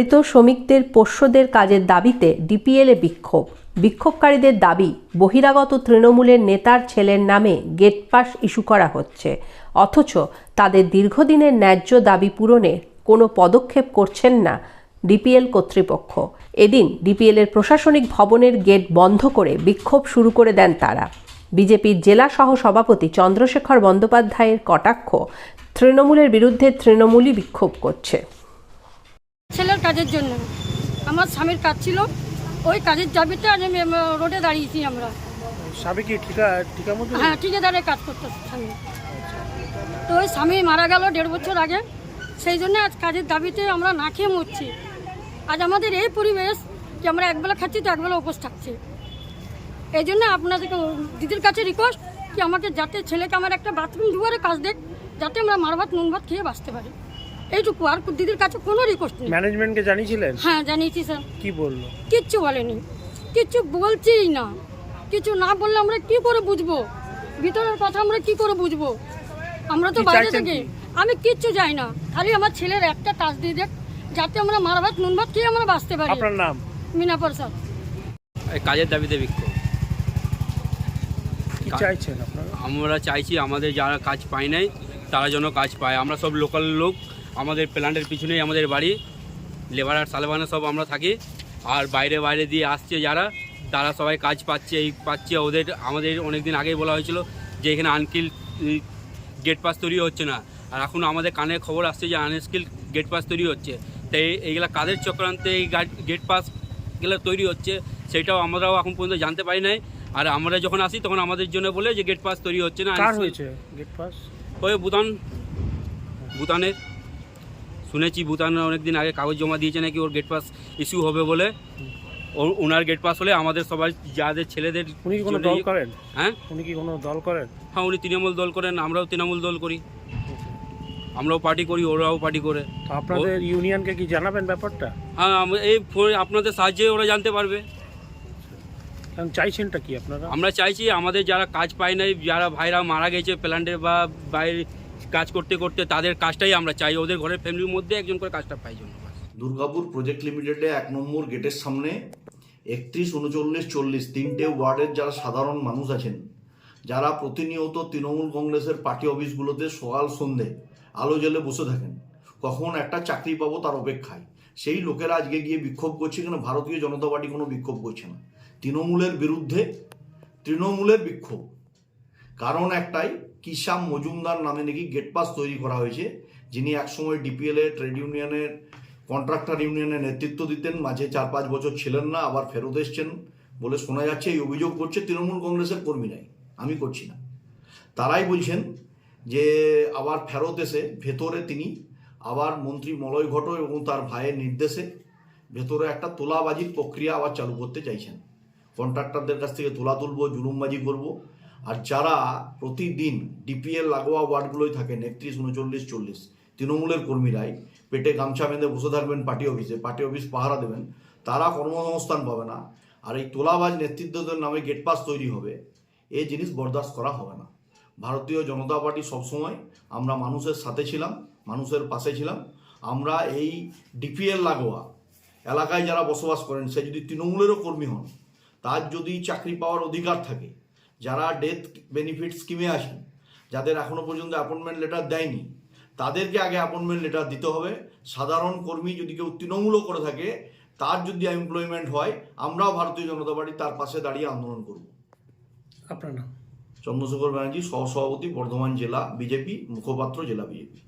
মৃত শ্রমিকদের পোষ্যদের কাজের দাবিতে ডিপিএলে বিক্ষোভ। বিক্ষোভকারীদের দাবি, বহিরাগত তৃণমূলের নেতার ছেলের নামে গেট পাস ইস্যু করা হচ্ছে। অথচ তাদের দীর্ঘদিনের ন্যায্য দাবি পূরণে কোনো পদক্ষেপ করছেন না ডিপিএল কর্তৃপক্ষ। এদিন ডিপিএলের প্রশাসনিক ভবনের গেট বন্ধ করে বিক্ষোভ শুরু করে দেন তারা। বিজেপির জেলা সহ সভাপতি চন্দ্রশেখর বন্দ্যোপাধ্যায়ের কটাক্ষ, তৃণমূলের বিরুদ্ধে তৃণমূলই বিক্ষোভ করছে। ছেলের কাজের জন্য। আমার স্বামীর কাজ ছিল ওই কাজের দাবিতে আজ আমি রোডে দাঁড়িয়েছি আমরা। স্বামী কি ঠিকা ঠিকা মতো হ্যাঁ ঠিকাদারের কাজ করতে স্বামী। তো ওই স্বামী মারা গেল দেড় বছর আগে। সেই জন্য আজ কাজের দাবিতে আমরা না খেয়ে মরছি। আজ আমাদের এই পরিবেশ যে আমরা একবেলা খাচ্ছি তো একবেলা উপোস থাকছি। এই জন্য আপনাদেরকে দিদির কাছে রিকোয়েস্ট কি আমাকে যাতে ছেলেকে আমার একটা বাথরুম দুয়ারে কাজ দেখ যাতে আমরা মার ভাত নুন ভাত খেয়ে বাঁচতে পারি। এইটুকু আর দিদির কাছে কোনো রিকোয়েস্ট নেই। ম্যানেজমেন্টকে জানিয়েছিলেন? হ্যাঁ জানিয়েছি স্যার কি বলল? কিচ্ছু বলেনি। কিচ্ছু বলছেই না। কিছু না বললে আমরা কি করে বুঝব? ভিতরের কথা আমরা কি করে বুঝব? আমরা তো বাইরে থেকে আমি কিচ্ছু যাই না। খালি আমার ছেলের একটা কাজ দিয়ে দেখ যাতে আমরা মার ভাত নুন ভাত খেয়ে আমরা বাঁচতে পারি। আপনার নাম? মিনা প্রসাদ এই কাজের দাবিতে বিক্ষোভ। কি চাইছেন আপনারা? আমরা চাইছি আমাদের যারা কাজ পায় নাই তারা যেন কাজ পায়। আমরা সব লোকাল লোক আমাদের প্ল্যান্টের পিছনেই আমাদের বাড়ি। লেবার আর সালেবানে সব আমরা থাকি। আর বাইরে বাইরে দিয়ে আসছে যারা তারা সবাই কাজ পাচ্ছে এই পাচ্ছে ওদের আমাদের অনেক দিন আগেই বলা হয়েছিল যে এখানে আনকিল গেট পাস তৈরি হচ্ছে না। আর এখন আমাদের কানে খবর আসছে যে আনস্কিল গেট পাস তৈরি হচ্ছে। তাই এইগুলা কাদের চক্রান্তে এই গেট পাসগুলো তৈরি হচ্ছে সেটাও আমরাও এখন পর্যন্ত জানতে পারি নাই। আর আমরা যখন আসি তখন আমাদের জন্য বলে যে গেট পাস তৈরি হচ্ছে না হয়েছে গেট পাস ওই ভুটান ভুটানের শুনেছি ভুটান অনেকদিন আগে কাগজ জমা দিয়েছে নাকি ওর গেট পাস ইস্যু হবে বলে। ওনার গেট পাস হলে আমাদের সবাই যাদের ছেলেদের উনি কি কোনো দল করেন? হ্যাঁ? উনি কি কোনো দল করেন? হ্যাঁ উনি তৃণমূল দল করেন আমরাও তৃণমূল দল করি। আমরাও পার্টি করি ওরাও পার্টি করে। আপনাদের ইউনিয়নকে কি জানাবেন ব্যাপারটা? হ্যাঁ এই ফোনে আপনাদের সাহায্যে ওরা জানতে পারবে। চাইছেনটা কি আপনারা? আমরা চাইছি আমাদের যারা কাজ পায় নাই যারা ভাইরা মারা গেছে প্ল্যান্টে বা বাইরে কাজ করতে করতে তাদের কাজটাই আমরা চাই। ওদের ঘরের ফ্যামিলির মধ্যে একজন করে কাজটা পাই জন্য। দুর্গাপুর প্রজেক্ট লিমিটেডে এক নম্বর গেটের সামনে একত্রিশ, উনচল্লিশ, চল্লিশ তিনটে ওয়ার্ডের যারা সাধারণ মানুষ আছেন, যারা প্রতিনিয়ত তৃণমূল কংগ্রেসের পার্টি অফিসগুলোতে সকাল সন্ধে আলো জ্বেলে বসে থাকেন। কখন একটা চাকরি পাবো তার অপেক্ষায়। সেই লোকেরা আজকে গিয়ে বিক্ষোভ করছে কেন? ভারতীয় জনতা পার্টি কোনো বিক্ষোভ করছে না। তৃণমূলের বিরুদ্ধে, তৃণমূলের বিক্ষোভ। কারণ একটাই কিষাম মজুমদার নামে নাকি গেট পাস তৈরি করা হয়েছে, যিনি একসময় ডিপিএল এ ট্রেড ইউনিয়নের কন্ট্রাক্টর ইউনিয়নের নেতৃত্ব দিতেন, মাঝে চার পাঁচ বছর ছিলেন না, আবার ফেরত এসছেন বলে শোনা যাচ্ছে, এই অভিযোগ করছে তৃণমূল কংগ্রেসের কর্মীরাই আমি করছি না। তারাই বলছেন যে, আবার ফেরত এসে ভেতরে তিনি আবার মন্ত্রী মলয় ঘট এবং তার ভাইয়ের নির্দেশে ভেতরে একটা তোলাবাজির প্রক্রিয়া আবার চালু করতে চাইছেন। কন্ট্রাক্টরদের কাছ থেকে তোলা তুলবো, জুলুমবাজি করব আর যারা প্রতিদিন ডিপিএল লাগোয়া ওয়ার্ডগুলোই থাকেন একত্রিশ উনচল্লিশ, চল্লিশ, তৃণমূলের কর্মীরাই পেটে গামছা বেঁধে বসে থাকবেন পার্টি অফিসে, পার্টি অফিস পাহারা দেবেন, তারা কর্মসংস্থান পাবে না। আর এই তোলাবাজ নেতৃত্বদের নামে গেট পাস তৈরি হবে এই জিনিস বরদাস্ত করা হবে না। ভারতীয় জনতা পার্টি সবসময় আমরা মানুষের সাথে ছিলাম, মানুষের পাশে ছিলাম। আমরা এই ডিপিএল লাগোয়া এলাকায় যারা বসবাস করেন, সে যদি তৃণমূলেরও কর্মী হন, তার যদি চাকরি পাওয়ার অধিকার থাকে যারা ডেথ বেনিফিট স্কিমে আসেন যাদের এখনও পর্যন্ত অ্যাপয়েন্টমেন্ট লেটার দেয়নি তাদেরকে আগে অ্যাপয়েন্টমেন্ট লেটার দিতে হবে। সাধারণ কর্মী যদি কেউ তৃণমূল করে থাকে তার যদি এমপ্লয়মেন্ট হয় আমরাও ভারতীয় জনতা পার্টি তার পাশে দাঁড়িয়ে আন্দোলন করব। আপনার নাম? চন্দ্রশেখর ব্যানার্জি সহসভাপতি বর্ধমান জেলা বিজেপি মুখপাত্র জেলা বিজেপি।